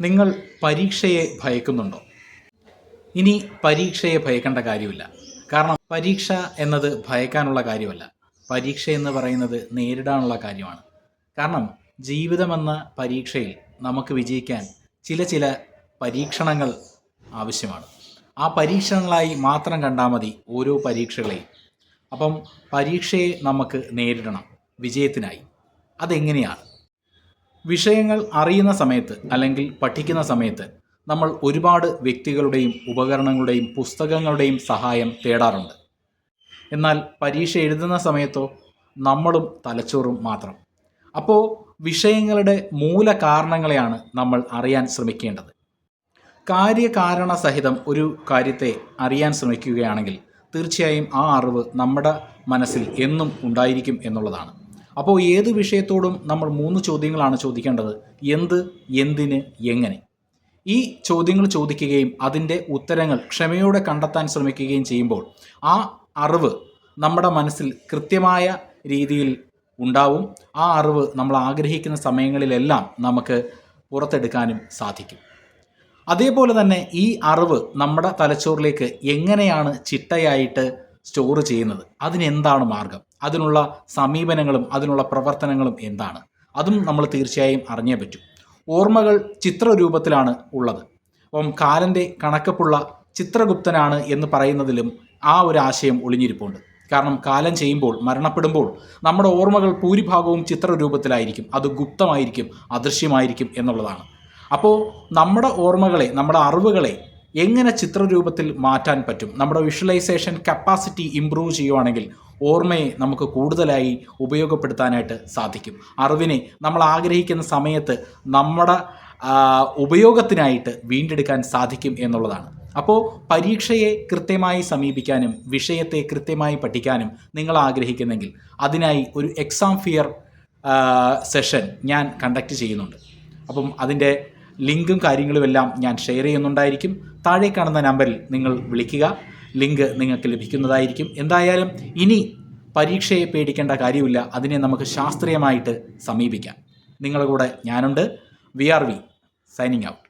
നിങ്ങൾ പരീക്ഷയെ ഭയക്കുന്നുണ്ടോ? ഇനി പരീക്ഷയെ ഭയക്കേണ്ട കാര്യമില്ല. കാരണം പരീക്ഷ എന്നത് ഭയക്കാനുള്ള കാര്യമല്ല. പരീക്ഷ എന്ന് പറയുന്നത് നേരിടാനുള്ള കാര്യമാണ്. കാരണം ജീവിതമെന്ന പരീക്ഷയിൽ നമുക്ക് വിജയിക്കാൻ ചില ചില പരീക്ഷണങ്ങൾ ആവശ്യമാണ്. ആ പരീക്ഷണങ്ങളായി മാത്രം കണ്ടാൽ മതി ഓരോ പരീക്ഷകളെയും. അപ്പം പരീക്ഷയെ നമുക്ക് നേരിടണം വിജയത്തിനായി. അതെങ്ങനെയാണ്? വിഷയങ്ങൾ അറിയുന്ന സമയത്ത് അല്ലെങ്കിൽ പഠിക്കുന്ന സമയത്ത് നമ്മൾ ഒരുപാട് വ്യക്തികളുടെയും ഉപകരണങ്ങളുടെയും പുസ്തകങ്ങളുടെയും സഹായം തേടാറുണ്ട്. എന്നാൽ പരീക്ഷ എഴുതുന്ന സമയത്തോ നമ്മളും തലച്ചോറും മാത്രം. അപ്പോൾ വിഷയങ്ങളുടെ മൂല കാരണങ്ങളെയാണ് നമ്മൾ അറിയാൻ ശ്രമിക്കേണ്ടത്. കാര്യകാരണ സഹിതം ഒരു കാര്യത്തെ അറിയാൻ ശ്രമിക്കുകയാണെങ്കിൽ തീർച്ചയായും ആ അറിവ് നമ്മുടെ മനസ്സിൽ എന്നും ഉണ്ടായിരിക്കും എന്നുള്ളതാണ്. അപ്പോൾ ഏത് വിഷയത്തോടും നമ്മൾ മൂന്ന് ചോദ്യങ്ങളാണ് ചോദിക്കേണ്ടത്. എന്ത് എന്തിന് എങ്ങനെ? ഈ ചോദ്യങ്ങൾ ചോദിക്കുകയും അതിന്റെ ഉത്തരങ്ങൾ ക്ഷമയോടെ കണ്ടെത്താൻ ശ്രമിക്കുകയും ചെയ്യുമ്പോൾ ആ അറിവ് നമ്മുടെ മനസ്സിൽ കൃത്യമായ രീതിയിൽ ഉണ്ടാവും. ആ അറിവ് നമ്മൾ ആഗ്രഹിക്കുന്ന സമയങ്ങളിലെല്ലാം നമുക്ക് പുറത്തെടുക്കാനും സാധിക്കും. അതേപോലെ തന്നെ ഈ അറിവ് നമ്മുടെ തലച്ചോറിലേക്ക് എങ്ങനെയാണ് ചിട്ടയായിട്ട് സ്റ്റോർ ചെയ്യുന്നത്? അതിനെന്താണ് മാർഗം? അതിനുള്ള സമീപനങ്ങളും അതിനുള്ള പ്രവർത്തനങ്ങളും എന്താണ്? അതും നമ്മൾ തീർച്ചയായും അറിഞ്ഞേ പറ്റൂ. ഓർമ്മകൾ ചിത്രരൂപത്തിലാണ് ഉള്ളത്. അപ്പം കാലന്റെ കണക്കപ്പുള്ള ചിത്രഗുപ്തനാണ് എന്ന് പറയുന്നതിലും ആ ഒരു ആശയം ഒളിഞ്ഞിരിപ്പുണ്ട്. കാരണം കാലം ചെയ്യുമ്പോൾ മരണപ്പെടുമ്പോൾ നമ്മുടെ ഓർമ്മകൾ ഭൂരിഭാഗവും ചിത്രരൂപത്തിലായിരിക്കും. അത് ഗുപ്തമായിരിക്കും അദൃശ്യമായിരിക്കും എന്നുള്ളതാണ്. അപ്പോൾ നമ്മുടെ ഓർമ്മകളെ നമ്മുടെ അറിവുകളെ എങ്ങനെ ചിത്രരൂപത്തിൽ മാറ്റാൻ പറ്റും? നമ്മുടെ വിഷ്വലൈസേഷൻ കപ്പാസിറ്റി ഇമ്പ്രൂവ് ചെയ്യുവാണെങ്കിൽ ഓർമ്മയെ നമുക്ക് കൂടുതലായി ഉപയോഗപ്പെടുത്താനായിട്ട് സാധിക്കും. അറിവിനെ നമ്മൾ ആഗ്രഹിക്കുന്ന സമയത്ത് നമ്മുടെ ഉപയോഗത്തിനായിട്ട് വീണ്ടെടുക്കാൻ സാധിക്കും എന്നുള്ളതാണ്. അപ്പോൾ പരീക്ഷയെ കൃത്യമായി സമീപിക്കാനും വിഷയത്തെ കൃത്യമായി പഠിക്കാനും നിങ്ങൾ ആഗ്രഹിക്കുന്നെങ്കിൽ അതിനായി ഒരു എക്സാം ഫിയർ സെഷൻ ഞാൻ കണ്ടക്ട് ചെയ്യുന്നുണ്ട്. അപ്പം അതിന്റെ ലിങ്കും കാര്യങ്ങളുമെല്ലാം ഞാൻ ഷെയർ ചെയ്യുന്നുണ്ടായിരിക്കും. താഴെ കാണുന്ന നമ്പറിൽ നിങ്ങൾ വിളിക്കുക. ലിങ്ക് നിങ്ങൾക്ക് ലഭിക്കുന്നതായിരിക്കും. എന്തായാലും ഇനി പരീക്ഷയെ പേടിക്കേണ്ട കാര്യമില്ല. അതിനെ നമുക്ക് ശാസ്ത്രീയമായിട്ട് സമീപിക്കാം. നിങ്ങളുടെ കൂടെ ഞാനുണ്ട്. We are we signing out